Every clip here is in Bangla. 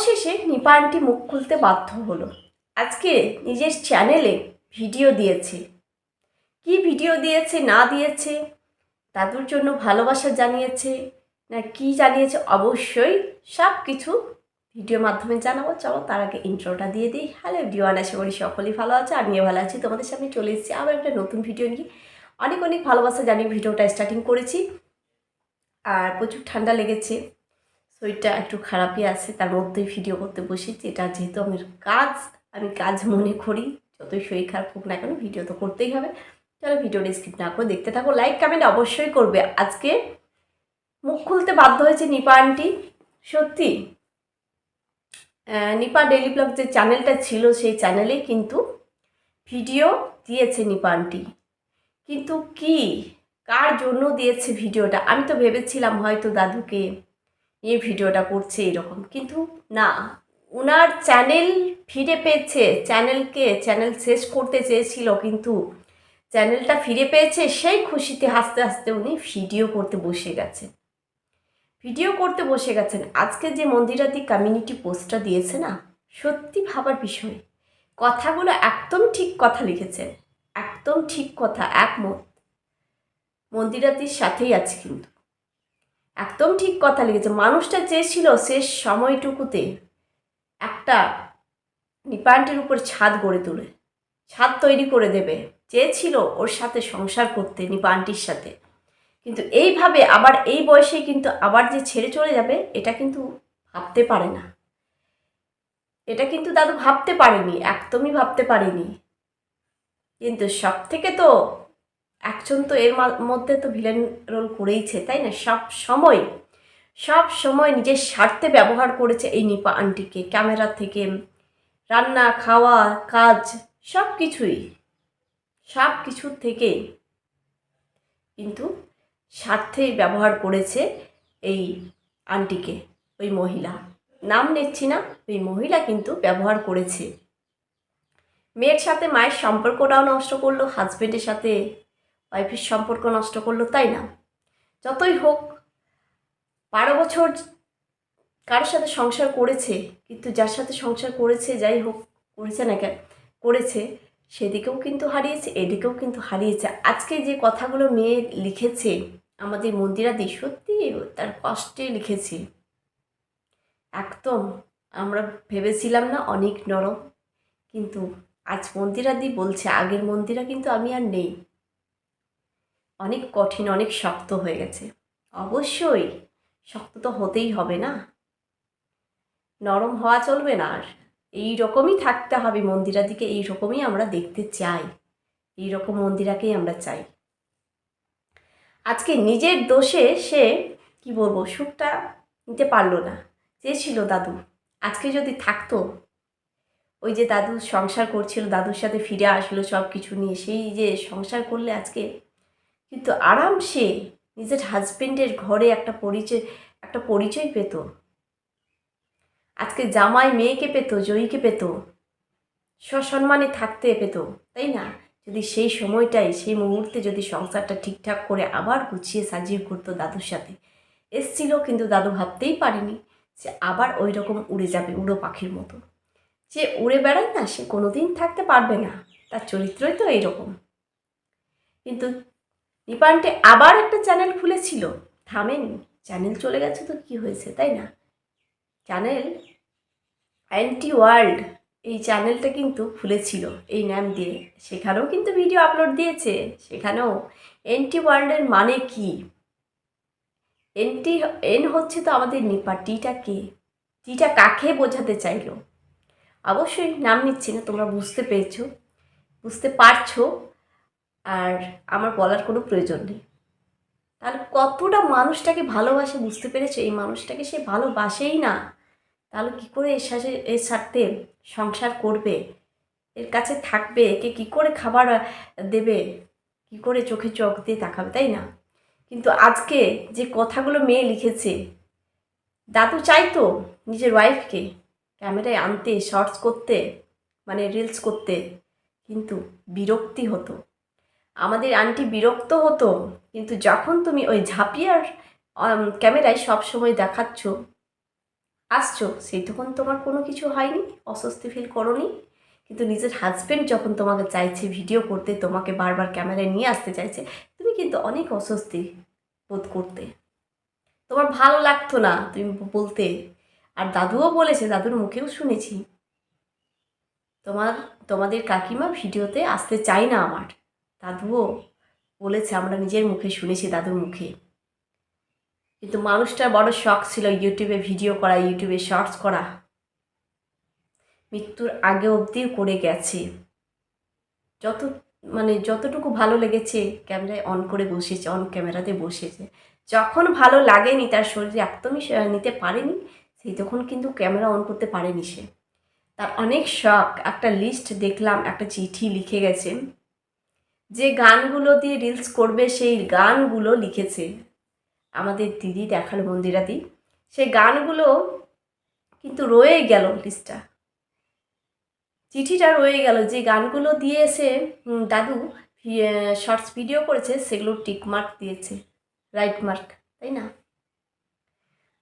অবশেষে নিপা আন্টি মুখ খুলতে বাধ্য হলো। আজকে নিজের চ্যানেলে ভিডিও দিয়েছে। কি ভিডিও দিয়েছে, না দিয়েছে, দাদুর জন্য ভালোবাসা জানিয়েছে, না কি জানিয়েছে, অবশ্যই সব কিছু ভিডিওর মাধ্যমে জানাব। চলো তার আগে ইন্ট্রোটা দিয়ে দিই। হ্যালো ডিওয়ান আশা করি সকলেই ভালো আছে, আমিও ভালো আছি। তোমাদের সামনে চলে এসেছি আবার একটা নতুন ভিডিও নিয়ে। অনেক অনেক ভালোবাসা জানিয়ে ভিডিওটা স্টার্টিং করেছি। আর প্রচুর ঠান্ডা লেগেছে। শরীরটা একটু খারাপই আছে, তার মধ্যেই ভিডিও করতে বসেছি। এটা যেহেতু আমার কাজ, আমি কাজ মনে করি, যতই শরীর খারাপ হোক না কেন ভিডিও তো করতেই হবে। চলো ভিডিওটা স্কিপ না করে দেখতে থাকো লাইক কমেন্ট অবশ্যই করবে। আজকে মুখ খুলতে বাধ্য হয়েছে নিপা আন্টি সত্যি নিপা ডেলি ব্লগ যে চ্যানেলটা ছিল সেই চ্যানেলে কিন্তু ভিডিও দিয়েছে নিপা আন্টি কিন্তু কি, কার জন্য দিয়েছে ভিডিওটা আমি তো ভেবেছিলাম হয়তো দাদুকে নিয়ে ভিডিওটা করছে এরকম। কিন্তু না ওনার চ্যানেল ফিরে পেয়েছে, চ্যানেলকে, চ্যানেল শেষ করতে চেয়েছিল, কিন্তু চ্যানেলটা ফিরে পেয়েছে, সেই খুশিতে হাসতে হাসতে উনি ভিডিও করতে বসে গেছেন। ভিডিও করতে বসে গেছেন। আজকে যে মন্দিরাদি কমিউনিটি পোস্টটা দিয়েছে না, সত্যি ভাবার বিষয়। কথাগুলো একদম ঠিক কথা লিখেছেন। একদম ঠিক কথা, একমত। মন্দিরাদির সাথেই আছে কিন্তু। একদম ঠিক কথা লিখেছে মানুষটা চেয়েছিল শেষ সময়টুকুতে একটা নিপান্টের উপর ছাদ গড়ে তোলে, ছাদ তৈরি করে দেবে। চেয়েছিল ওর সাথে সংসার করতে নিপা আন্টির সাথে। কিন্তু এইভাবে আবার এই বয়সে কিন্তু আবার যে ছেড়ে চলে যাবে, এটা কিন্তু ভাবতে পারে না। এটা কিন্তু দাদু ভাবতে পারেনি, একদমই ভাবতে পারেনি। কিন্তু সব থেকে তো একজন তো এর মধ্যে তো ভিলেন রোল করেইছে, তাই না? সব সময় সব সময় নিজের স্বার্থে ব্যবহার করেছে এই নিপা আন্টিকে। ক্যামেরা থেকে, রান্না, খাওয়া, কাজ, সব কিছুই, সব কিছুর থেকে কিন্তু স্বার্থেই ব্যবহার করেছে এই আন্টিকে, ওই মহিলা। নাম নিচ্ছি না, ওই মহিলা কিন্তু ব্যবহার করেছে। মেয়ের সাথে মায়ের সম্পর্কটাও নষ্ট করল হাজবেন্ডের সাথে ওয়াইফের সম্পর্ক নষ্ট করল, তাই না? যতই হোক, বারো বছর কারোর সাথে সংসার করেছে, কিন্তু যার সাথে সংসার করেছে, যাই হোক, করেছে না কেন, করেছে, সেদিকেও কিন্তু হারিয়েছে, এদিকেও কিন্তু হারিয়েছে। আজকে যে কথাগুলো মেয়ে লিখেছে, আমাদের মন্দিরাদি সত্যি তার কষ্টে লিখেছে। একদম আমরা ভেবেছিলাম না অনেক নরম, কিন্তু আজ মন্দিরাদি বলছে, আগের মন্দিরা কিন্তু আমি আর নেই। অনেক কঠিন, অনেক শক্ত হয়ে গেছে। অবশ্যই শক্ত তো হতেই হবে না। নরম হওয়া চলবে না আর। এই রকমই থাকতে হবে মন্দিরাদিকে এই রকমই আমরা দেখতে চাই। এই রকম মন্দিরাকেই আমরা চাই। আজকে নিজের দোষে সে, কি বলব, সুখটা নিতে পারল না। চেয়েছিল দাদু। আজকে যদি থাকতো, ওই যে দাদু সংসার করছিল, দাদুর সাথে ফিরে আসলো সব কিছু নিয়ে, সেই যে সংসার করলে আজকে কিন্তু আরামসে নিজের হাজবেন্ডের ঘরে একটা পরিচয় একটা পরিচয় পেত। আজকে জামাই মেয়েকে পেত, জয়ীকে পেত, সসম্মানে থাকতে পেত, তাই না? যদি সেই সময়টাই সেই মুহূর্তে যদি সংসারটা ঠিকঠাক করে আবার গুছিয়ে সাজিয়ে করতো দাদুর সাথে। এসছিল কিন্তু দাদু ভাবতেই পারেনি যে আবার ওই রকম উড়ে যাবে উড়ো পাখির মতো। যে উড়ে বেড়ায় না, সে কোনোদিন থাকতে পারবে না। তার চরিত্রই তো এইরকম। কিন্তু নিপান্টে আবার একটা চ্যানেল খুলেছিল। থামেনি। চ্যানেল চলে গেছে তো কি হয়েছে, তাই না? চ্যানেল অ্যান্টি ওয়ার্ল্ড, এই চ্যানেলটা কিন্তু খুলেছিল এই নাম দিয়ে। সেখানেও কিন্তু ভিডিও আপলোড দিয়েছে। সেখানেও এন্টি ওয়ার্ল্ডের মানে কি? এনটি এন হচ্ছে তো আমাদের নিপা, টিটা কে? টিটা কাকে বোঝাতে চাইলো? অবশ্যই নাম নিচ্ছি না, তোমরা বুঝতে পেরেছ। বুঝতে পারছ আর আমার বলার কোনো প্রয়োজন নেই। তাহলে কতটা মানুষটাকে ভালোবাসে বুঝতে পেরেছে? এই মানুষটাকে সে ভালোবাসেই না। তাহলে কী করে এর সাথে এর সাথে সংসার করবে? এর কাছে থাকবে? একে কী করে খাবার দেবে? কী করে চোখে চোখ দিয়ে তাকাবে, তাই না? কিন্তু আজকে যে কথাগুলো মেয়ে লিখেছে, দাদু চাইতো নিজের ওয়াইফকে ক্যামেরায় আনতে শর্টস করতে মানে রিলস করতে, কিন্তু বিরক্তি হতো। আমাদের আন্টি বিরক্ত হতো, কিন্তু যখন তুমি ওই ঝাঁপিয়ার ক্যামেরায় সব সময় দেখাচ্ছ, আসছো সেই তখন তোমার কোনো কিছু হয়নি, অস্বস্তি ফিল করনি? কিন্তু নিজের হাজব্যান্ড যখন তোমাকে চাইছে ভিডিও করতে, তোমাকে বারবার ক্যামেরায় নিয়ে আসতে চাইছে, তুমি কিন্তু অনেক অস্বস্তি বোধ করতে। তোমার ভালো লাগতো না, তুমি বলতে। আর দাদুও বলেছে, দাদুর মুখেও শুনেছি। তোমার, তোমাদের কাকিমা ভিডিওতে আসতে চাই না আমার। দাদুও বলেছে, আমরা নিজের মুখে শুনেছি দাদুর মুখে। কিন্তু মানুষটার বড় শখ ছিল ইউটিউবে ভিডিও করা, ইউটিউবে শর্টস করা। মৃত্যুর আগে অবধিও করে গেছে। যত মানে যতটুকু ভালো লেগেছে, ক্যামেরায় অন করে বসেছে, অন ক্যামেরাতে বসেছে। যখন ভালো লাগেনি, তার শরীরে একদমই নিতে পারেনি, সেই তখন কিন্তু ক্যামেরা অন করতে পারেনি সে। তার অনেক শখ, একটা লিস্ট দেখলাম, একটা চিঠি লিখে গেছে। যে গানগুলো দিয়ে রিলস করবে, সেই গানগুলো লিখেছে আমাদের দিদি দেখাল মন্দিরাদি সেই গানগুলো কিন্তু রয়ে গেল লিস্টটা চিঠিটা রয়ে গেল যে গানগুলো দিয়ে এসে দাদু শর্টস ভিডিও করেছে, সেগুলো টিক মার্ক দিয়েছে রাইট মার্ক তাই না?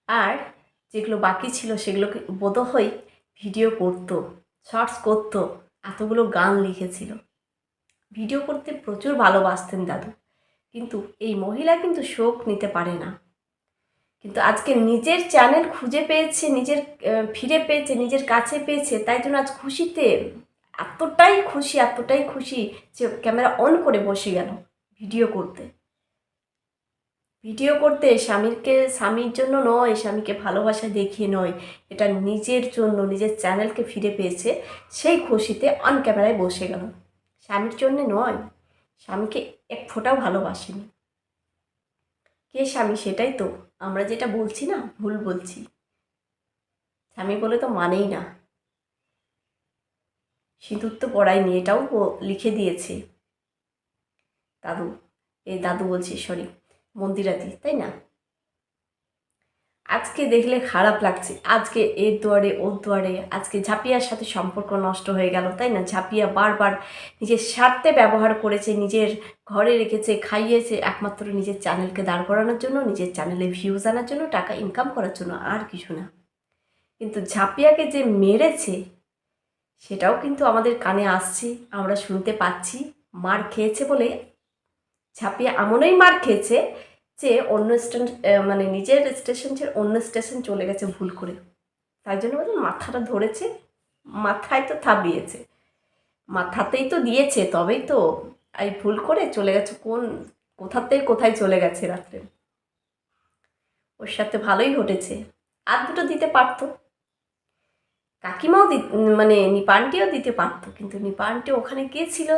আর যেগুলো বাকি ছিল, সেগুলোকে বোধহয় ভিডিও করতো শর্টস করতো, এতগুলো গান লিখেছিল। ভিডিও করতে প্রচুর ভালোবাসতেন দাদু। কিন্তু এই মহিলা কিন্তু শোক নিতে পারে না। কিন্তু আজকে নিজের চ্যানেল খুঁজে পেয়েছে, নিজের ফিরে পেয়েছে, নিজের কাছে পেয়েছে, তাই জন্য আজ খুশিতে এতটাই খুশি এতটাই খুশি যে ক্যামেরা অন করে বসে গেল ভিডিও করতে। ভিডিও করতে স্বামীকে স্বামীর জন্য নয়, স্বামীকে ভালোবাসা দেখিয়ে নয়, এটা নিজের জন্য, নিজের চ্যানেলকে ফিরে পেয়েছে, সেই খুশিতে অন ক্যামেরায় বসে গেল। স্বামীর জন্যে নয়, স্বামীকে এক ফোঁটাও ভালোবাসেনি। কে স্বামী সেটাই তো, আমরা যেটা বলছি না, ভুল বলছি। স্বামী বলে তো মানেই না। সিঁদুর তো পড়ায়নি এটাও লিখে দিয়েছে। দাদু, এই দাদু বলছি, সরি, মন্দিরাদি, তাই না? আজকে দেখলে খারাপ লাগছে। আজকে এর দুয়ারে ওর দুয়ারে, আজকে ঝাপিয়ার সাথে সম্পর্ক নষ্ট হয়ে গেল, তাই না? ঝাপিয়া বারবার নিজের স্বার্থে ব্যবহার করেছে, নিজের ঘরে রেখেছে, খাইয়েছে, একমাত্র নিজের চ্যানেলকে দাঁড় করানোর জন্য, নিজের চ্যানেলে ভিউজ আনার জন্য, টাকা ইনকাম করার জন্য, আর কিছু না। কিন্তু ঝাপিয়াকে যে মেরেছে, সেটাও কিন্তু আমাদের কানে আসছে, আমরা শুনতে পাচ্ছি। মার খেয়েছে বলে ঝাঁপিয়ে এমনই মার খেয়েছে যে অন্য স্টেশন মানে নিজের স্টেশন ছেড়ে অন্য স্টেশন চলে গেছে ভুল করে। তাই জন্য বলছে মাথাটা ধরেছে, মাথায় তো থাবিয়েছে মাথাতেই তো দিয়েছে, তবেই তো এই ভুল করে চলে গেছে। কোন কোথাতেই কোথায় চলে গেছে রাত্রে? ওর সাথে ভালোই ঘটেছে। আর দুটো দিতে পারতো। কাকিমাও দি মানে নিপানটিও দিতে পারতো, কিন্তু নিপানটি ওখানে গিয়েছিল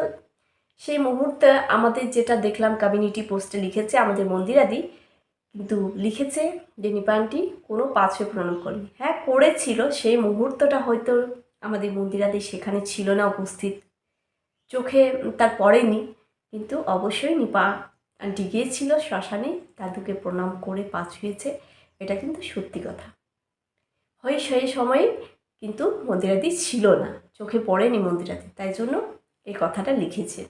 সেই মুহূর্তে আমাদের যেটা দেখলাম কমিউনিটি পোস্টে লিখেছে, আমাদের মন্দিরাদি কিন্তু লিখেছে যে, নিপানটি কোনো পাঁচে প্রণাম করেনি। হ্যাঁ করেছিল, সেই মুহূর্তটা হয়তো আমাদের মন্দিরাদি সেখানে ছিল না, উপস্থিত চোখে তার পড়েনি, কিন্তু অবশ্যই নিপা আন্টি গিয়েছিল শ্মশানে, দাদুকে প্রণাম করে পা ছুঁয়েছে এটা কিন্তু সত্যি কথা। হয় সেই সময় কিন্তু মন্দিরাদি ছিল না, চোখে পড়েনি মন্দিরাদি, তাই জন্য এই কথাটা লিখেছে।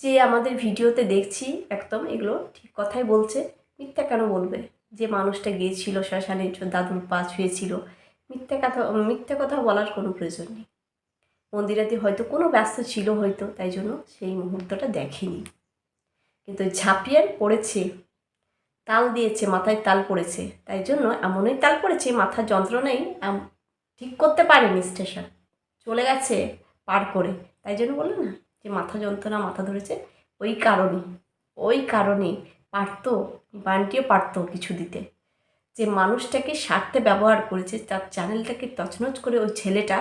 যে আমাদের ভিডিওতে দেখছি একদম এগুলো ঠিক কথাই বলছে, মিথ্যা কেন বলবে? যে মানুষটা গিয়েছিল শ্মশানে দাদুর পা ছুঁয়েছিল, মিথ্যা কথা মিথ্যা কথা বলার কোনো প্রয়োজন নেই। মন্দিরাদি হয়তো কোনো ব্যস্ত ছিল হয়তো, তাই জন্য সেই মুহূর্তটা দেখেনি। কিন্তু ঝাঁপিয়ার পড়েছে, তাল দিয়েছে, মাথায় তাল পড়েছে, তাই জন্য এমনই তাল পড়েছে মাথার যন্ত্রণাই ঠিক করতে পারেনি, স্টেশন। চলে গেছে পার করে, তাই জন্য বলল না? যে মাথা যন্ত্রণা, মাথা ধরেছে, ওই কারণে ওই কারণে পারতো, বানটিও পারতো কিছু দিতে। যে মানুষটাকে স্বার্থে ব্যবহার করেছে, তার চ্যানেলটাকে তছনছ করে ওই ছেলেটা,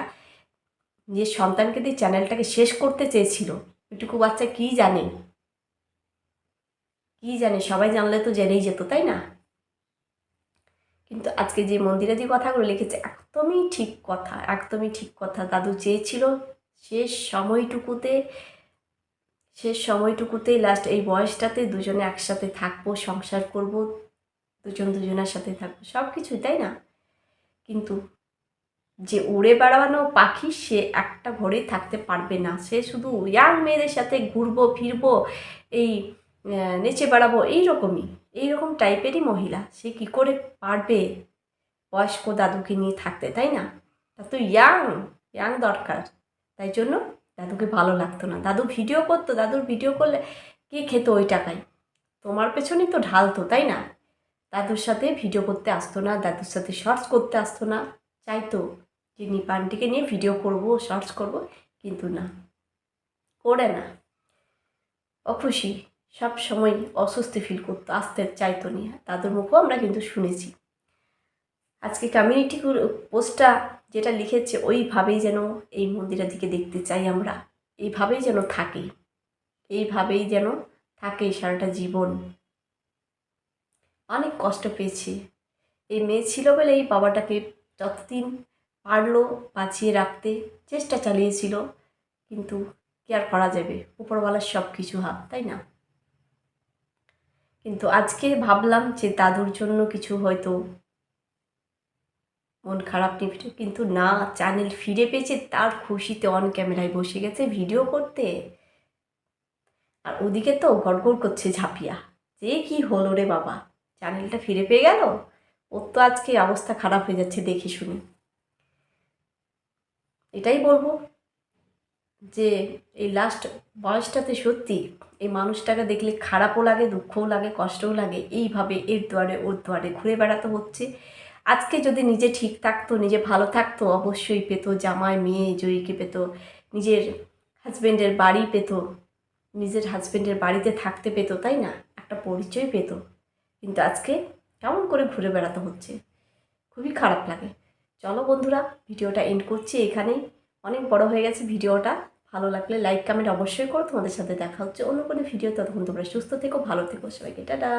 যে সন্তানকে দিয়ে চ্যানেলটাকে শেষ করতে চেয়েছিল ওইটুকু বাচ্চা কী জানে? কী জানে? সবাই জানলে তো জেনেই যেত, তাই না? কিন্তু আজকে যে মন্দিরাদি কথাগুলো লিখেছে, একদমই ঠিক কথা, একদমই ঠিক কথা। দাদু চেয়েছিল শেষ সময়টুকুতে, শেষ সময়টুকুতেই লাস্ট এই বয়সটাতে দুজনে একসাথে থাকব, সংসার করব, দুজন দুজনের সাথে থাকব সব কিছুই তাই না? কিন্তু যে উড়ে বেড়ানো পাখি সে একটা ঘরে থাকতে পারবে না। সে শুধু ইয়াং মেয়েদের সাথে ঘুরবো, ফিরবো, এই নেচে বেড়াবো, এইরকমই, এইরকম টাইপেরই মহিলা। সে কি করে পারবে বয়স্ক দাদুকে নিয়ে থাকতে, তাই না? তা তো ইয়াং ইয়াং দরকার। তাই জন্য দাদুকে ভালো লাগতো না। দাদু ভিডিও করতো, দাদুর ভিডিও করলে কে খেত ওই টাকায়? তোমার পেছনেই তো ঢালতো, তাই না? দাদুর সাথে ভিডিও করতে আসতো না, দাদুর সাথে শর্টস করতে আসতো না। চাইতো যে নিপানটিকে নিয়ে ভিডিও করব শর্টস করব, কিন্তু না। করে না। অখুশি, সব সময় অস্বস্তি ফিল করতো, আসতে চাইতো নিয়ে দাদুর মুখও আমরা কিন্তু শুনেছি। আজকে কমিউনিটি পোস্টটা যেটা লিখেছে, ওইভাবেই যেন এই মন্দিরের দিকে দেখতে চাই আমরা। এইভাবেই যেন থাকে। এইভাবেই যেন থাকে সারাটা জীবন। অনেক কষ্ট পেয়েছি। এই মেয়ে ছিল বলে এই বাবাটাকে যতদিন পারল বাঁচিয়ে রাখতে চেষ্টা চালিয়েছিল, কিন্তু কি আর করা যাবে? উপরওয়ালার সব কিছু হাত, তাই না? কিন্তু আজকে ভাবলাম যে দাদুর জন্য কিছু হয়তো মন খারাপ নিয়ে কিন্তু না চ্যানেল ফিরে পেয়েছে, তার খুশিতে অন ক্যামেরায় বসে গেছে ভিডিও করতে। আর ওদিকে তো গড়গড় করছে ঝাঁপিয়া। যে কি হলো রে বাবা? চ্যানেলটা ফিরে পেয়ে গেল? ওর তো আজকে অবস্থা খারাপ হয়ে যাচ্ছে দেখে শুনি। এটাই বলব যে এই লাস্ট বয়সটাতে সত্যি এই মানুষটাকে দেখলে খারাপও লাগে, দুঃখও লাগে, কষ্টও লাগে। এইভাবে এর দুয়ারে ওর দুয়ারে ঘুরে বেড়াতে হচ্ছে। আজকে যদি নিজে ঠিক থাকতো, নিজে ভালো থাকতো, অবশ্যই পেতো, জামাই, মেয়ে, জয়ীকে পেতো, নিজের হাজব্যান্ডের বাড়ি পেতো, নিজের হাজব্যান্ডের বাড়িতে থাকতে পেতো, তাই না? একটা পরিচয় পেতো। কিন্তু আজকে কেমন করে ঘুরে বেড়াতে হচ্ছে? খুবই খারাপ লাগে। চলো বন্ধুরা, ভিডিওটা এন্ড করছি এখানেই। অনেক বড় হয়ে গেছে ভিডিওটা। ভালো লাগলে লাইক কমেন্ট অবশ্যই করো। তোমাদের সাথে দেখা হচ্ছে অন্য কোনো ভিডিও ততক্ষণ তোমরা সুস্থ থেকো, ভালো থেকো। সবাইকে টাটা।